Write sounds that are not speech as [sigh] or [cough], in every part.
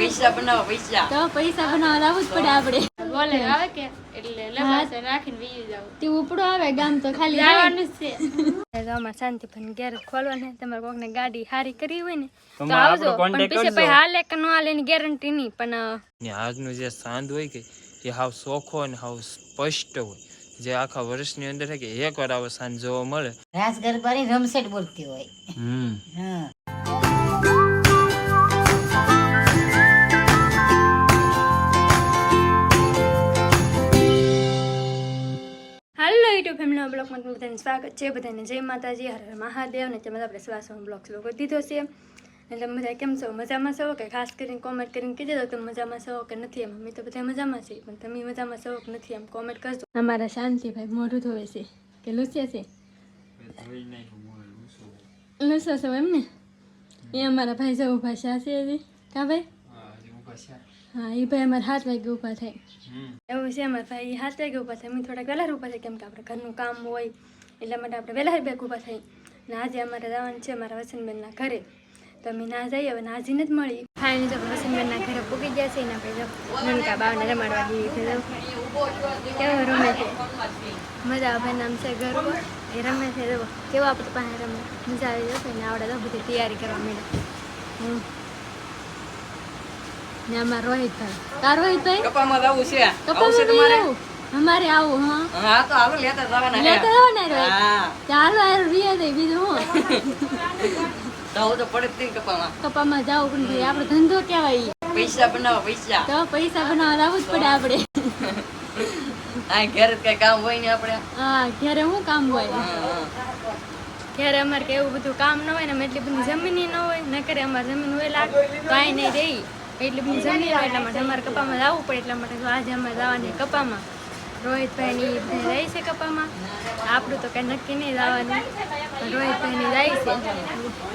પૈસા બનાવો પૈસા. તો પૈસા બનાવવા લાવવું જ પડે આપણે. બોલે આવે કે? એટલે લબાસે રાખીને વીઈ જાવ તે ઉપડો આવે ગામ તો ખાલી જવાનું છે. તો અમારે શાંતિ પણ ઘેર ખોલવાને તમારે કોકને ગાડી હારી કરી હોય ને તો આવજો. પણ contact પછી હાલે કે ન હાલે એની ગેરંટી નહીં પણ ને આજનું જે સાંજ હોય કે એ હાવ સોખો અને હાવ સ્પષ્ટ હોય. જે આખા વર્ષની અંદર કે એક વાર આવો સાંજ જોવા મળે. રાસ ગરબાની રમસેટ બોલતી હોય. હમ. હા. યુટ્યુબ ફેમિલીના બ્લોગમાં તમારું બધાને સ્વાગત છે. બધાને જય માતાજી, હર હર મહાદેવ, ને તેમાં આપણે શ્વાસમાં બ્લોગ કરી દીધો છે. એટલે બધા કેમ છો? મજામાં છો? કે ખાસ કરીને કોમેન્ટ કરીને કીધે તો તમે મજામાં છો કે નથી એમ. અમે તો બધા મજામાં છીએ, પણ તમે મજામાં છો કે નથી એમ કોમેન્ટ કરજો. અમારા શાંતિભાઈ મોઢું ધોવે છે. કે લુસ્યા છે? લૂસો છો એમ ને એ અમારા ભાઈ જો ભાષા છે. હજી કા ભાઈ? હા એ ભાઈ અમારે હાથ વાગે ઊભા થાય. એવું છે અમારા ભાઈ હાથ વાગે ઊભા થાય. અમે થોડાક વહેલા ઊભા થાય કેમ કે આપણે ઘરનું કામ હોય એટલા માટે આપણે વહેલા બેગ ઊભા થાય. ને આજે અમારે જવાનું છે અમારા વસંતબેનના ઘરે. તો અમે ના જઈએ હવે નાજીને જ મળી. ફાઇનલી તો વસંતબેનના ઘરે પૂકી ગયા છે એના ભાઈ જો નનકા બાવને રમાડવા જઈએ છે કેવો રમે છે? મજા આવે નામ છે ગરબો? એ રમે છે કેવો આપણે પાસે રમે? મજા આવી જશે ને આવડે તો બધી તૈયારી કરવા માંડે. હમ. ને અમાર રોહિતભાઈ તાર રોહિતભાઈ કપામાં જવું છે. કપામાં તમારે? આવું. અમારે આવું હા. હા તો હાલો લેતા જવાના ચાલો દે બીજું હું? [laughs] જવું તો પડે જ કપામાં. કપામાં જાવું પણ ભાઈ ધંધો કહેવાય પૈસા બનાવો પૈસા. તો પૈસા બનાવવા લાવવું જ પડે આપણે. આ ઘેર કઈ કામ હોય ને આપણે? હા ઘરે શું કામ હોય? હા. અમારે કે એવું બધું કામ ન હોય ને એટલી બધી જમીન ન હોય. ન કરે અમારે જમીન હોય લાગ કાંઈ નહીં રહી એટલી બધી જમીન હોય એટલા માટે અમારે કપામાં લાવવું પડે એટલા માટે તો આજે અમે લાવવાની કપામાં. રોહિતભાઈ ની બધા રહી છે કપામાં. આપણું તો કઈ નક્કી નહીં લાવવાનું પણ રોહિતભાઈ ની જાય છે.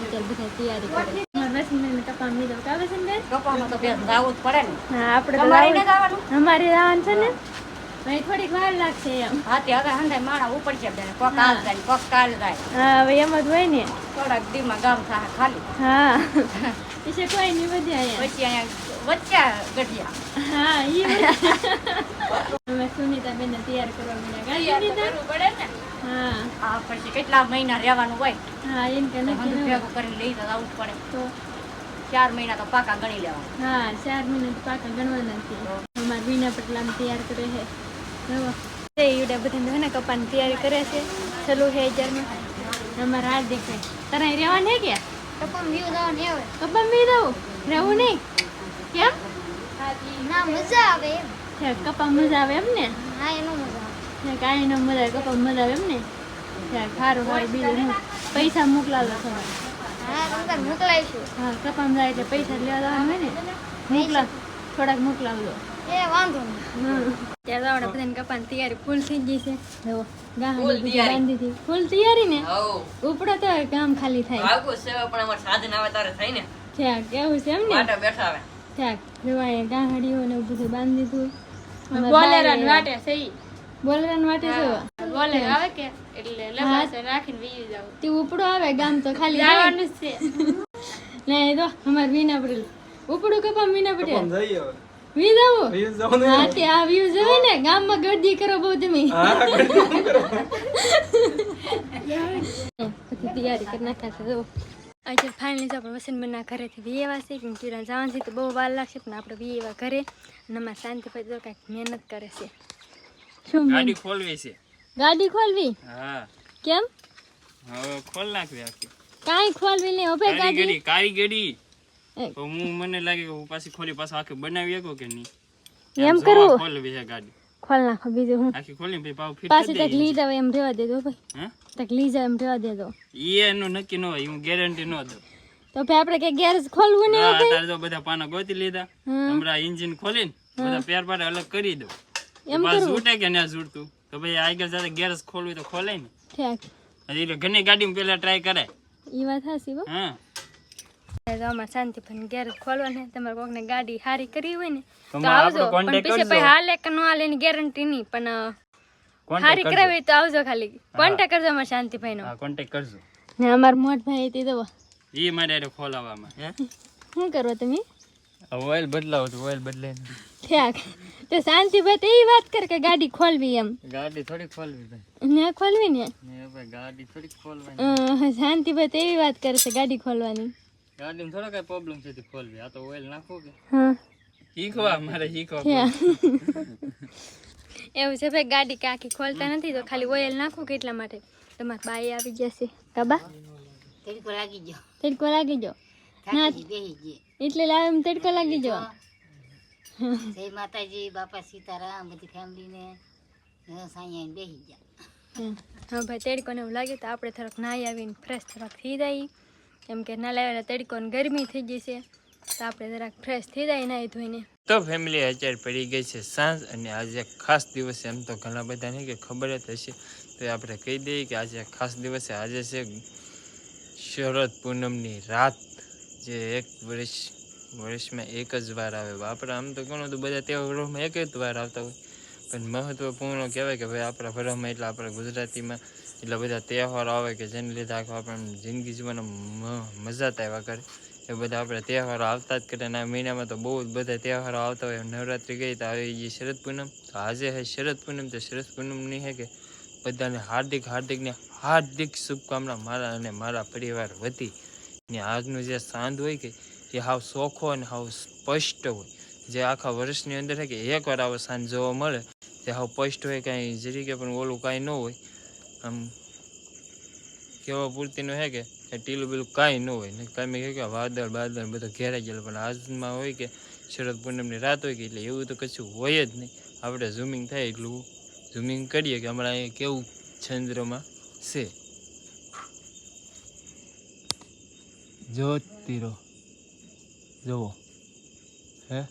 બધા તૈયારી કરે અમારે વસંતબેન કપામાં લીધો કા વસંતબેન કપામાં તો બેન જવું જ પડે ને. હા આપણે તો તમારે લાવવું- નથી આવવાનું? અમારે જવાનું છે ને. થોડીક વાર લાગશે એમ. હા તે હવે હંધાય માણા ઉપડશે બેન. કોક હાલ જાય કોક કાલ જાય હા હવે એમ જ હોય ને. થોડાક દીમાં ગામ થાય ખાલી. હા. [laughs] પછી કોઈ નહીં વધે અહીંયા. પછી અહીંયા વચ્ચા ગઢિયા. હા ઈ [laughs] અમે સુનીતા બેન તૈયાર કરવા પડે ને. હા. પછી કેટલા મહિના રહેવાનું હોય? હા એમ કે નક્કી ભેગું કરીને લઈ તો આવવું પડે. તો? ચાર મહિના તો પાકા ગણી લેવા હા ચાર મહિના પાકા ગણવાના છે. અમારા બીના પટલામ તૈયાર કરે છે. તે ઈવડે બધા ને કપાની તૈયારી કરે છે. ચલો હે હજારમાં અમારા હાર્દિક ભાઈ તારા અહીં રહેવાનું હે કે? કપામાં વ્યૂ જવાની આવે કપમ મી દઉં રહેવું નહીં? કેમ? ના મજા આવે એમ. છે કપા મજા આવે એમ ને? હા એનો મજા આવે. કાંઈ ન મજા આવે કપા મજા આવે એમ ને? સારું સારું બીજું પૈસા મોકલાવો તમારે. હા મોકલાવીશું. હા કપમ જાય એટલે પૈસા લેવા જવાનું હોય ને? મોકલા થોડાક મોકલાવજો. એ વાંધો નહીં. બધાને કપાની તૈયારી ફૂલ થઈ ગઈ છે. જુઓ ગાહડી ફૂલ તૈયારી. બાંધી હતી. ફૂલ તૈયારી ને? ઉપડો તો ગામ ખાલી થાય. ભાગું છે પણ અમારે સાધન આવે તારે થાય ને? છે કેવું છે એમ ને? માટે બેઠા આવે છે જોવાય ગાહડીઓ ને બધું બાંધી દીધું. બોલેરાન વાટે સહી બોલેરાન વાટે જો બોલેર આવે કે? એટલે લબાસે રાખીને વીઈ જાવ તે ઉપડો આવે ગામ તો ખાલી જવાનું છે. [laughs] ને એ તો અમાર વીના ઉપડું કપા મીના પટેલ વી જાવું હા તે આ વ્યૂ જોવે ને ગામમાં ગરદી કરો બહુ તમે. પછી તૈયારી કરી નાખ્યા છે જો આજે ફાઇનલી તો આપણે વસંતબેનના ઘરેથી વીએવા છે કેમ કે જવાનું છે તો બહુ વાર લાગશે પણ આપણે વીએવા ઘરે અને શાંતિ શાંતિભાઈ તો કાંઈક મહેનત કરે છે. શું? ગાડી ખોલવી છે. ગાડી ખોલવી? હા. કેમ? હવે ખોલ નાખવી આખી. કાંઈ ખોલવી નહીં હવે ગાડી? કારીગરી. તો હું મને લાગે કે હું પાછી ખોલી પાછું આખી બનાવી શકો કે નહીં? એમ કરું? ખોલવી છે ગાડી. ખોલ નાખો બીજું હું. આખી ખોલી ભાઈ પાવ ફિટ પાછી તક લઈ જાવ એમ રેવા દેજો ભાઈ. હા? તક લઈ જાવ એમ રેવા દેજો. એનું નક્કી ન હોય હું ગેરંટી ન દઉં. તો ભાઈ આપણે કે ગેરેજ ખોલવું ને અત્યારે તો બધા પાના ગોતી લીધા. હમ. હમણાં એન્જિન ખોલીને બધા પેર પાડે અલગ કરી દો એમ કરું. છૂટે કે ના છૂટતું? તો ભાઈ આગળ જાતે ગેરેજ ખોલવી તો ખોલે ને. ઠીક. એટલે ઘણી ગાડીમાં પેલા ટ્રાય કરે ઈ વાત હાસી હો. હા તો અમારે શાંતિભાઈ ઘેર ખોલવાને. તમારે કોકને ગાડી હારી કરી હોય ને તો આવજો. પણ પછી. પછી હાલે કે ન હાલે ની ગેરંટી નહીં. પણ હારી કરાવી તો આવજો ખાલી. કોન્ટેક્ટ કરજો અમારા શાંતિભાઈ નો કોન્ટેક્ટ કરજો. ને અમાર મોટ ભાઈ તે તો. ઈ મારે એને ખોલાવવામાં હે? શું કરો તમે? ઓઇલ બદલાવો તો ઓઇલ બદલાય ઠીક. તો શાંતિભાઈ તો એ વાત કર કે ગાડી ખોલવી એમ. ગાડી થોડી ખોલવી ભાઈ. ને ખોલવી ને? ને ભાઈ ગાડી થોડી ખોલવાની. શાંતિભાઈ તો એવી વાત કરે છે ગાડી ખોલવાની. ગાડીમાં થોડો કઈ પ્રોબ્લેમ છે તે ખોલવી. આ તો ઓઇલ નાખો કે? હા. શીખવા મારે શીખવા એવું છે ભાઈ ગાડી કે આખી ખોલતા નથી તો ખાલી ઓઇલ નાખું કે એટલા માટે? તમારા બાઈ આવી જશે કબા? તડકો લાગી ગયો. તડકો લાગી જો ના એટલે લાવે એમ તડકો લાગી જો જય માતાજી બાપા સીતારામ બધી ફેમિલીને સાંઈ બેસી ગયા. હા. ભાઈ તડકોને એવું લાગે તો આપણે થોડોક નાહી આવીને ફ્રેશ થોડોક થઈ જાય કેમ કે ના લાવેલા તડકોને ગરમી થઈ ગઈ છે, તો આપણે જરાક ફ્રેશ થઈ જાય નાહી ધોઈને. તો ફેમિલી અત્યારે પડી ગઈ છે સાંજ અને આજે ખાસ દિવસ એમ તો ઘણા બધા નહીં કે ખબર જ હશે. તો આપણે કહી દઈએ કે આજે ખાસ દિવસે આજે છે શરદ પૂનમની રાત, જે એક વર્ષ, વર્ષમાં એક જ વાર આવે. આપણે આમ તો ઘણું તો બધા તહેવારોમાં એક જ વાર આવતા હોય. પણ મહત્વપૂર્ણ કહેવાય કે ભાઈ આપણા ભરવામાં એટલે આપણા ગુજરાતીમાં એટલા બધા તહેવારો આવે કે જેને લીધે આખો આપણે જિંદગી જીવનમાં મજા આવ્યા કરે. એ બધા આપણે તહેવારો આવતા જ કરે અને આ મહિનામાં તો બહુ જ બધા તહેવારો આવતા હોય. નવરાત્રિ ગઈ તો આવી એ શરદ પૂનમ. તો આજે હે શરદ પૂનમ. તો શરદ પૂનમની હે કે બધાને હાર્દિક હાર્દિકને હાર્દિક શુભકામના મારા અને મારા પરિવાર વતી. ને આજનું જે સાંજ હોય કે એ હાવ ચોખ્ખો અને હાવ સ્પષ્ટ હોય. જે આખા વર્ષની અંદર છે કે એકવાર આવો સાંજ જોવા મળે. જે હાવ સ્પષ્ટ હોય, કાંઈ જરીકે પણ ઓલું કાંઈ ન હોય. આમ કેવા પૂરતીનું હે કે? ટીલું બીલું કાંઈ ન હોય. ને કાંઈ મેં કે વાદળ, બાદળ બધું ઘેરાઈ ગયેલું. પણ આજમાં હોય કે શરદ પૂનમની રાત હોય કે એટલે એવું તો કશું હોય જ નહીં. આપણે ઝૂમિંગ થાય એટલું ઝૂમિંગ કરીએ કે હમણાં અહીંયા કેવું ચંદ્રમાં છે. જ્યોતિરો જુઓ. હે?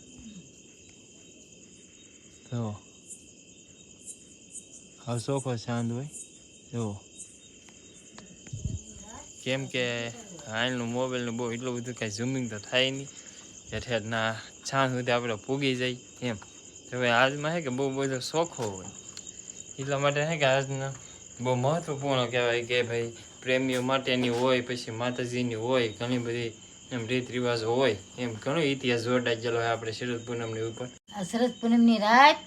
જુઓ. હા ચોખ્ખો ચાંદ હોય. જુઓ કેમ કે હાલનું મોબાઈલનું બહુ એટલું બધું કાંઈ ઝૂમિંગ તો થાય નહીં. એટલે ના છાણ સુધી આપણે પૂગી જાય એમ. તો હવે આજમાં છે કે બહુ બધો શોખો હોય. એટલા માટે છે કે આજના બહુ મહત્વપૂર્ણ કહેવાય કે ભાઈ પ્રેમીઓ માટેની હોય પછી માતાજીની હોય ઘણી બધી એમ રીત રિવાજો હોય એમ ઘણો ઇતિહાસ જોડાઈ ગયેલો હોય આપણે શરદ પૂનમની ઉપર. શરદ પૂનમની રાત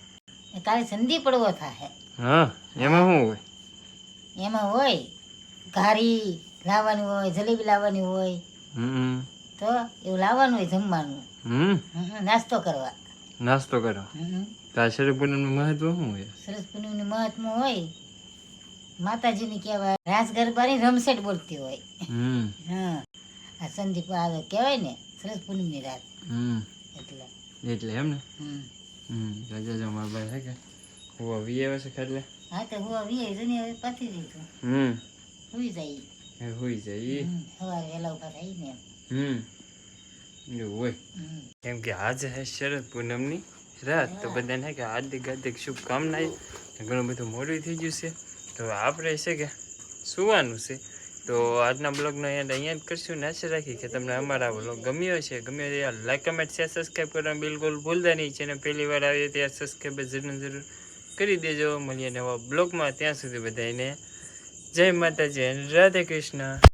કાલે સંધિ પડવો થાય. હા એમાં શું હોય? એમાં હોય ઘારી લાવવાની હોય જલેબી લાવવાની હોય હમ. તો એવું લાવવાનું હોય જમવાનું. નાસ્તો કરવા. નાસ્તો કરો. હમ. તો શરદ પૂનમનું મહત્વ શું હોય? સરસ પૂનમનું મહત્વ હોય માતાજીની કહેવાય રાસ ગરબાની રમસેટ બોલતી હોય. હમ. હા. આ સંદીપ આવે કહેવાય ને સરસ પૂનમની રાત. હમ. એટલે. એટલે એમ ને? રાજા જો મારા ભાઈ છે કે? હું આવી આવે છે ખાટલે. હા તો હું આવી જઈને હવે પાછી જઈશું હમ. સુઈ જાય. એ હોઈ જાય ઈ. હમ, સવારે વહેલા ઊભા થઈ ને હમ. એવું હોય. કેમ કે આજે હે શરદ પૂનમની રાત. તો બધાને કે હાર્દિક હાર્દિક શુભકામનાએ ઘણું બધું મોડું થઈ ગયું છે. તો આપણે છે કે સુવાનું છે. તો આજના બ્લોગનો એન્ડ અહીંયા જ કરશું. ને આશા રાખી કે તમને અમારા બ્લોગ ગમ્યો છે ગમ્યો છે લાઈક કમેન્ટ શેર સબસ્ક્રાઈબ કરવાનું બિલકુલ ભૂલતા નહીં. છે ને પહેલી વાર આવીએ ત્યારે સબસ્ક્રાઈબ જરૂર જરૂર. કરી દેજો. મળીએ નવા બ્લોગમાં. ત્યાં સુધી બધાને જય માતાજી અને રાધે કૃષ્ણ.